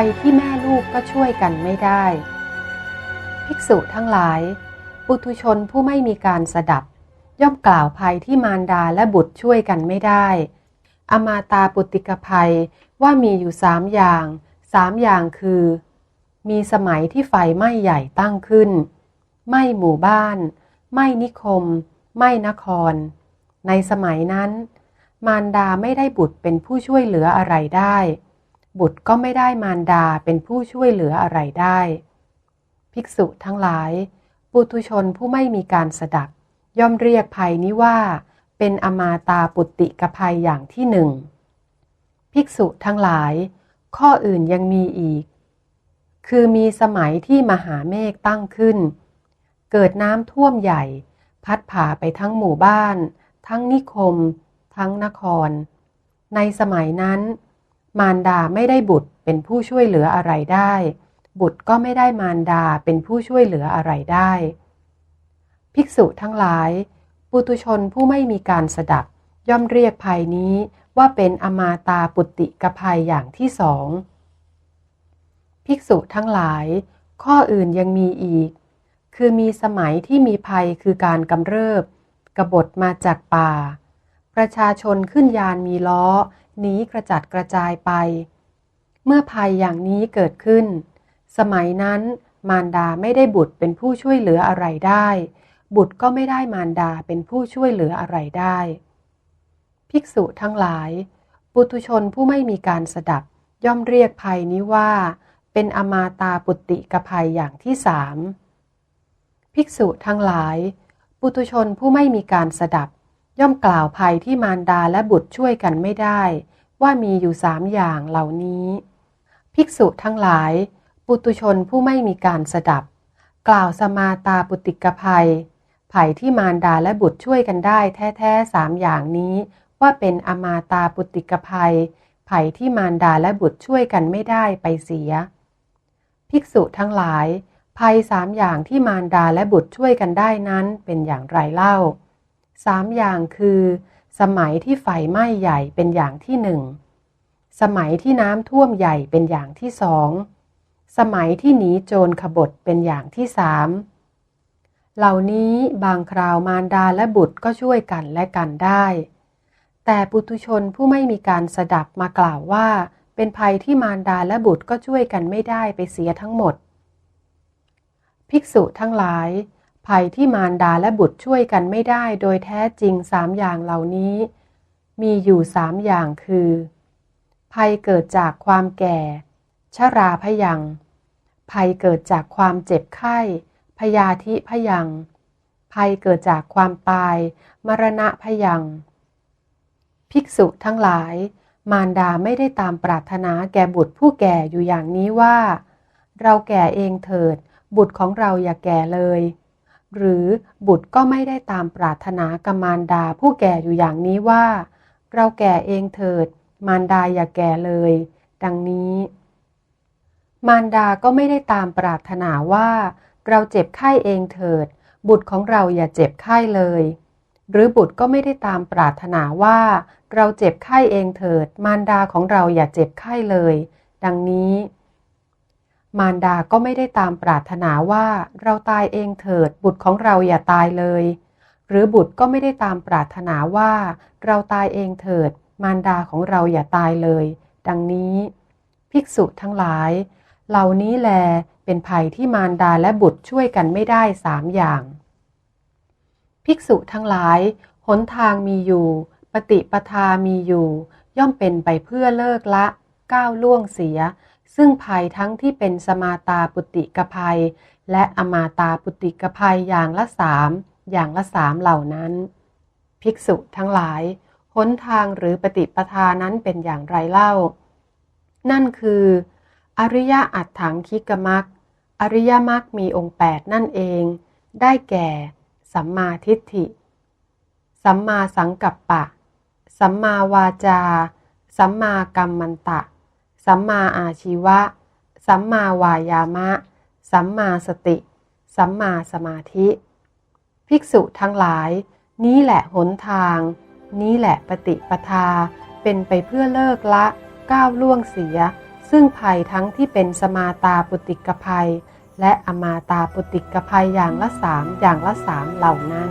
ภัยที่แม่ลูกก็ช่วยกันไม่ได้ ภิกษุทั้งหลาย ปุถุชนผู้ไม่มีการสดับ ย่อมกล่าวภัยที่มารดาและบุตรช่วยกันไม่ได้ อมาตาปุติกภัยว่ามีอยู่สามอย่าง สามอย่างคือ มีสมัยที่ไฟไหม้ใหญ่ตั้งขึ้นไหม้หมู่บ้านไหม้นิคมไหม้นคร ในสมัยนั้น มารดาไม่ได้บุตรเป็นผู้ช่วยเหลืออะไรได้ บุตรก็ไม่ได้มารดาเป็นผู้ช่วยเหลืออะไรได้ ภิกษุทั้งหลาย ปุถุชนผู้ไม่มีการสดับ ย่อมเรียกภัยนี้ว่า เป็นอมาตาปุตติกภัยอย่างที่หนึ่ง ภิกษุทั้งหลาย ข้ออื่นยังมีอีก คือมีสมัยที่มหาเมฆตั้งขึ้น เกิดน้ำท่วมใหญ่ พัดผ่าไปทั้งหมู่บ้าน ทั้งนิคม ทั้งนคร ในสมัยนั้น มารดาไม่ได้บุตรเป็นผู้ช่วยเหลืออะไรได้ บุตรก็ไม่ได้มารดาเป็นผู้ช่วยเหลืออะไรได้ ภิกษุทั้งหลาย ปุตุชนผู้ไม่มีการสดับ ย่อมเรียกภัยนี้ว่าเป็นอมาตาปุตติกภัยอย่างที่สอง ภิกษุทั้งหลาย ข้ออื่นยังมีอีก คือมีสมัยที่มีภัยคือการกำเริบ กบฏมาจากป่า ประชาชนขึ้นยานมีล้อ นีกระจัดกระจายไป เมื่อภัยอย่างนี้เกิดขึ้น สมัยนั้นมารดาไม่ได้บุตรเป็นผู้ช่วยเหลืออะไรได้ บุตรก็ไม่ได้มารดาเป็นผู้ช่วยเหลืออะไรได้ ภิกษุทั้งหลาย ปุตุชนผู้ไม่มีการสดับย่อมเรียกภัยนี้ว่า เป็นอมาตาปุตติกภัยอย่างที่สามภิกษุทั้งหลาย ปุตุชนผู้ไม่มีการสดับ ย่อมกล่าวภัยที่มารดาและบุตรช่วยกันไม่ได้ ว่ามีอยู่สามอย่างเหล่านี้ ภิกษุทั้งหลาย ปุตุชนผู้ไม่มีการสดับ กล่าวสมาตาปุติกภัยภัยที่มารดาและบุตรช่วยกันได้แท้ๆสามอย่างนี้ ว่าเป็นอมาตาปุติกภัยภัยที่มารดาและบุตรช่วยกันไม่ได้ไปเสีย ภิกษุทั้งหลายภัยสามอย่างที่มารดาและบุตรช่วยกันได้นั้นเป็นอย่างไรเล่า สามอย่างคือ สมัยที่ไฟไหม้ใหญ่เป็นอย่างที่หนึ่งสมัยที่น้ำท่วมใหญ่เป็นอย่างที่สองสมัยที่หนีโจรขบฏเป็นอย่างที่สามเหล่านี้บางคราวมารดาและบุตรก็ช่วยกันและกันได้ แต่ปุถุชนผู้ไม่มีการสดับมากล่าวว่า เป็นภัยที่มารดาและบุตรก็ช่วยกันไม่ได้ไปเสียทั้งหมด ภิกษุทั้งหลาย ภัยที่มารดาและบุตรช่วยกันไม่ได้โดยแท้จริงสามอย่างเหล่านี้ มีอยู่สามอย่างคือ ภัยเกิดจากความแก่ ชราพยัง ภัยเกิดจากความเจ็บไข้ พยาธิพยัง ภัยเกิดจากความตาย มรณะพยัง ภิกษุทั้งหลาย มารดาไม่ได้ตามปรารถนาแก่บุตรผู้แก่อยู่อย่างนี้ว่า เราแก่เองเถิด บุตรของเราอย่าแก่เลย หรือบุตรก็ไม่ได้ตามปรารถนากมารดาผู้แก่อยู่อย่างนี้ว่า เราแก่เองเถิด มารดาอย่าแก่เลย ดังนี้ มารดาก็ไม่ได้ตามปรารถนาว่า เราเจ็บไข้เองเถิด บุตรของเราอย่าเจ็บไข้เลย หรือบุตรก็ไม่ได้ตามปรารถนาว่า เราเจ็บไข้เองเถิด มารดาของเราอย่าเจ็บไข้เลย ดังนี้ มารดาก็ไม่ได้ตามปรารถนาว่าเราตายเองเถิด บุตรของเราอย่าตายเลย หรือบุตรก็ไม่ได้ตามปรารถนาว่า เราตายเองเถิด มารดาของเราอย่าตายเลย ดังนี้ ภิกษุทั้งหลาย เหล่านี้แลเป็นภัยที่มารดาและบุตรช่วยกันไม่ได้สามอย่าง ภิกษุทั้งหลายหนทางมีอยู่ ปฏิปทามีอยู่ ย่อมเป็นไปเพื่อเลิกละก้าวล่วงเสีย ซึ่งภัยทั้งที่เป็นสมาตาปุติกภัย และอมาตาปุติกภัยอย่างละสามอย่างละสามเหล่านั้น ภิกษุทั้งหลายหนทางหรือปฏิปทานั้นเป็นอย่างไรเล่า นั่นคือ อริยะอัตถังคิกมักอริยมรรคมีองค์แปดนั่นเอง ได้แก่ สัมมาทิฏฐิ สัมมาสังกัปปะ สัมมาวาจา สัมมากัมมันตะ สัมมาอาชีวะ สัมมาวายามะ สัมมาสติ สัมมาสมาธิ ภิกษุทั้งหลาย นี้แหละหนทาง นี้แหละปฏิปทา เป็นไปเพื่อเลิกละก้าวล่วงเสีย ซึ่งภัยทั้งที่เป็นสมาตาปุติกภัย และอมาตาปุติกภัยอย่างละสามอย่างละสามเหล่านั้น